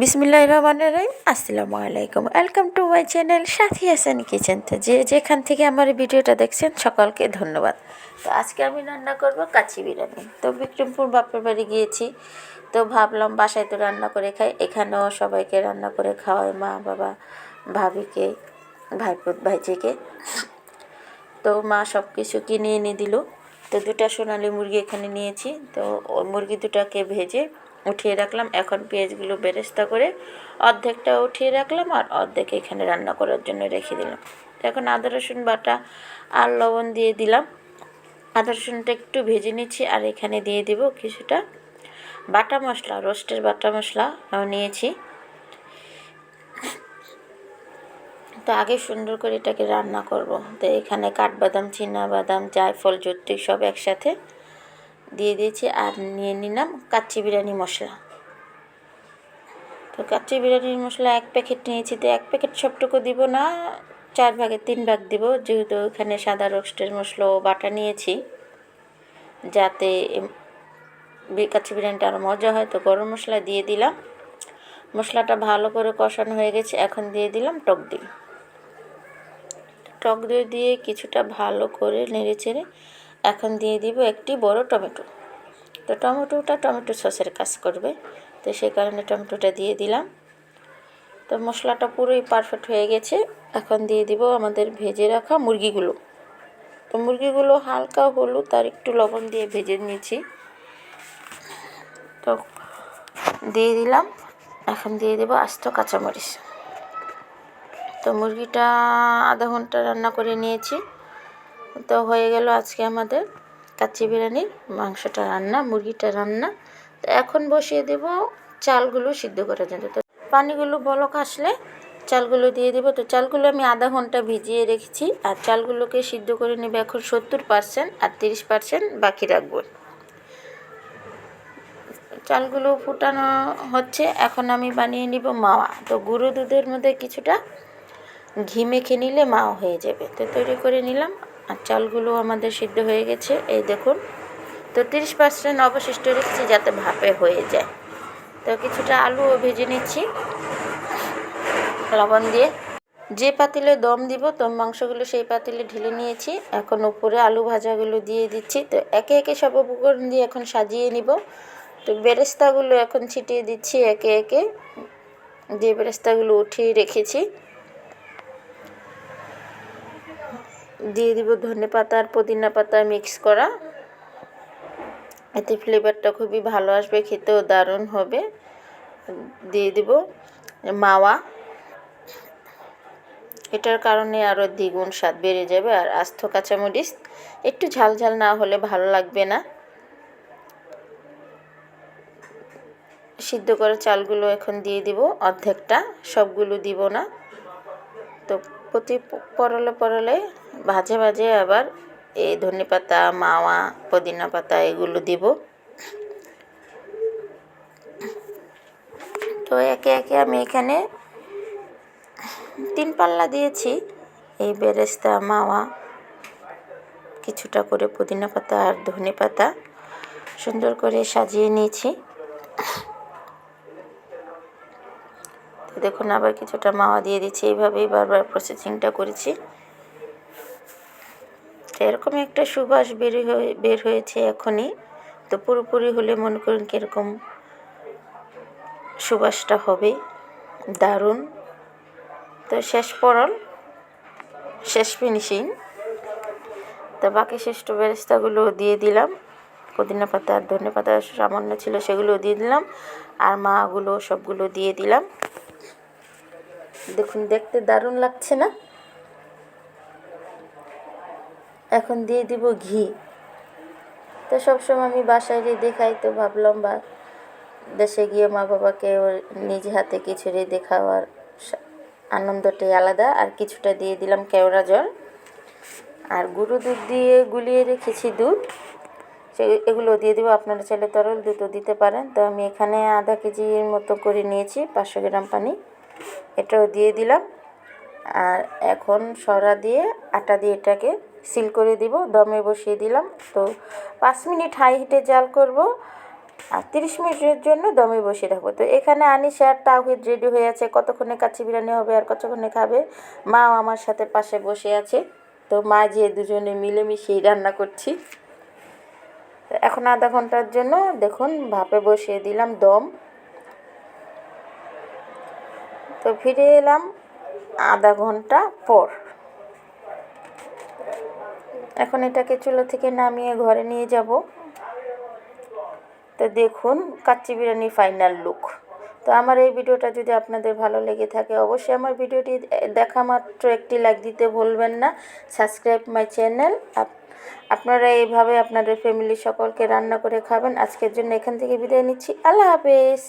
বিসমিল্লাহ রহমান রহিম, আসসালামু আলাইকুম। Welcome to my channel Sathi Hasan kitchen তো। যে যেখান থেকে আমার ভিডিওটা দেখছেন, সকলকে ধন্যবাদ। তো আজকে আমি রান্না করব কাচি বিরিয়ানি। তো বিক্রমপুর বাপের বাড়ি গিয়েছি, তো ভাবলাম বাসায় তো রান্না করে খাই। এখানেও সবাইকে রান্না করে খাওয়াই, মা, বাবা, ভাবিকে, ভাইপো, ভাইজিকে। তো মা সব কিছু কিনে এনে দিল। তো দুটা সোনালি মুরগি এখানে নিয়েছি। তো মুরগি দুটাকে ভেজে উঠিয়ে রাখলাম। এখন পেঁয়াজগুলো বেরেস্তা করে অর্ধেকটা উঠিয়ে রাখলাম আর অর্ধেক এখানে রান্না করার জন্য রেখে দিলাম। এখন আদা, রসুন, বাটা আর লবণ দিয়ে দিলাম। আদা, রসুনটা একটু ভেজে নিচ্ছি আর এখানে দিয়ে দিব কিছুটা বাটা মশলা, রোস্টের বাটা মশলা নিয়েছি। তো আগে সুন্দর করে এটাকে রান্না করব। তো এখানে কাঠবাদাম বাদাম জায়ফল, জত্তি সব একসাথে দিয়ে দিয়েছি আর নিয়ে নিলাম কাচ্চি বিরিয়ানি মশলা। তো কাচ্চি বিরিয়ানির মশলা এক প্যাকেট নিয়েছি তো এক প্যাকেট সবটুকু দিব না, চার ভাগে তিন ভাগ দিব। যেহেতু এখানে সাদা রোস্টের মশলা বাটা নিয়েছি, যাতে কাচ্চি বিরিয়ানিটা আরও মজা হয়, তো গরম মশলা দিয়ে দিলাম। মশলাটা ভালো করে কষানো হয়ে গেছে, এখন দিয়ে দিলাম টক দই। টক দই দিয়ে কিছুটা ভালো করে নেড়ে চেড়ে এখন দিয়ে দিব একটি বড় টমেটো। তো টমেটোটা টমেটো সসের কাজ করবে। তো সেই কারণে টমেটোটা দিয়ে দিলাম। তো মশলাটা পুরোই পারফেক্ট হয়ে গেছে। এখন দিয়ে দিব আমাদের ভেজে রাখা মুরগিগুলো। তো মুরগিগুলো হালকা হলুদ আর একটু লবণ দিয়ে ভেজে নিয়েছি। তো দিয়ে দিলাম। এখন দিয়ে দেবো আস্ত কাঁচামরিচ। তো মুরগিটা আধা ঘণ্টা রান্না করে নিয়েছি। তো হয়ে গেল আজকে আমাদের কাচ্চি বিরিয়ানির মাংসটা রান্না, মুরগিটা রান্না। তো এখন বসিয়ে দেব চালগুলো সিদ্ধ করার জন্য। তো পানিগুলো বলক আসলে চালগুলো দিয়ে দেবো। তো চালগুলো আমি আধা ঘণ্টা ভিজিয়ে রেখেছি আর চালগুলোকে সিদ্ধ করে নেবে এখন সত্তর পার্সেন্ট আর তিরিশ পার্সেন্ট বাকি রাখব। চালগুলো ফুটানো হচ্ছে, এখন আমি বানিয়ে নিব মাওয়া। তো গুঁড়ো দুধের মধ্যে কিছুটা ঘি মেখে নিলে মাও হয়ে যাবে। তো তৈরি করে নিলাম। আর চালগুলো আমাদের সিদ্ধ হয়ে গেছে। এই দেখুন, তো তিরিশ পার্সেন্ট অবশিষ্ট রেখেছি যাতে ভাপে হয়ে যায়। তো কিছুটা আলুও ভেজে নিচ্ছি, লবণ দিয়ে। যে পাতিলে দম দিব তো মাংসগুলো সেই পাতিলে ঢেলে নিয়েছি। এখন উপরে আলু ভাজাগুলো দিয়ে দিচ্ছি। তো একে একে সব উপকরণ দিয়ে এখন সাজিয়ে নিব। তো বেরেস্তাগুলো এখন ছিটিয়ে দিচ্ছি একে একে। যে বেরেস্তাগুলো উঠিয়ে রেখেছি। দিয়ে দিব ধনে পাতা আর পুদিনা পাতা মিক্স করা। এতে ফ্লেভারটা খুবই ভালো আসবে, খেতেও দারুণ হবে। দিয়ে দিব মাওয়া। এটার কারণে আরও দ্বিগুণ স্বাদ বেড়ে যাবে আর আস্ত কাঁচামরিচ একটু ঝাল ঝাল না হলে ভালো লাগবে না। সিদ্ধ করা চালগুলো এখন দিয়ে দিব অর্ধেকটা, সবগুলো দিব না। তো প্রতি পরলে পরলে ভাজে ভাজে আবার এই ধনে পাতা, মাওয়া, পুদিনা পাতা এগুলো দিব। তো একে একে আমি এখানে তিন পাল্লা দিয়েছি। এই বেরেস্তা, মাওয়া, কিছুটা করে পুদিনা পাতা আর ধনে পাতা সুন্দর করে সাজিয়ে নিয়েছি। দেখুন, আবার কিছুটা মাওয়া দিয়ে দিচ্ছি। এইভাবেই বারবার প্রসেসিংটা করেছি। এরকম একটা সুবাস বের হয়ে, বের হয়েছে এখনই। তো পুরোপুরি হলে মনে করুন কীরকম সুবাসটা হবে। দারুণ। তো শেষ পরল শেষ ফিনিশিং তো বাকি শ্রেষ্ঠ বেরেস্তাগুলো দিয়ে দিলাম। পুদিনা পাতা আর ধনে পাতা সামান্য ছিল সেগুলো দিয়ে দিলাম। আর মাগুলো সবগুলো দিয়ে দিলাম। দেখুন, দেখতে দারুণ লাগছে না? এখন দিয়ে দিব ঘি। তো সবসময় আমি বাসায় দেখাই তো ভাবলাম বা দেশে গিয়ে মা বাবাকে ওর নিজ হাতে কিছু রেঁধে খাওয়ার আনন্দটাই আলাদা। আর কিছুটা দিয়ে দিলাম কেওড়া জল। আর গুঁড়ো দুধ দিয়ে গুলিয়ে রেখেছি দুধ। সে এগুলো দিয়ে দেবো। আপনারা চাইলে তরল দুধও দিতে পারেন। তো আমি এখানে আধা কেজির মতো করে নিয়েছি, পাঁচশো গ্রাম পানি। এটাও দিয়ে দিলাম। আর এখন সরা দিয়ে আটা দিয়ে এটাকে সিল করে দিব। দমে বসিয়ে দিলাম। তো পাঁচ মিনিট হাই হিটে জাল করব। আর তিরিশ মিনিটের জন্য দমে বসিয়ে রাখব। তো এখানে আনিশা আর তাওহিদ রেডি হয়ে আছে। কতক্ষণে কাচ্চি বিরিয়ানি হবে আর কতক্ষণে খাবে? মাও আমার সাথে পাশে বসে আছে। তো মা যে দুজনে মিলেমিশেই রান্না করছি। এখন আধা ঘণ্টার জন্য দেখুন ভাপে বসিয়ে দিলাম দম। তো ফিরে এলাম। আধা ঘণ্টা পর। এখন এটাকে চুলো থেকে নামিয়ে ঘরে নিয়ে যাব। তো দেখুন, কাচ্চি বিরিয়ানি ফাইনাল লুক তো আমার এই ভিডিওটা যদি আপনাদের ভালো লেগে থাকে, অবশ্যই আমার ভিডিওটি দেখা মাত্র একটি লাইক দিতে ভুলবেন না। সাবস্ক্রাইব মাই চ্যানেল আপনারা এইভাবে আপনাদের ফ্যামিলি সকলকে রান্না করে খাবেন। আজকের জন্য এখান থেকে বিদায় নিচ্ছি। আল্লাহ হাফেজ।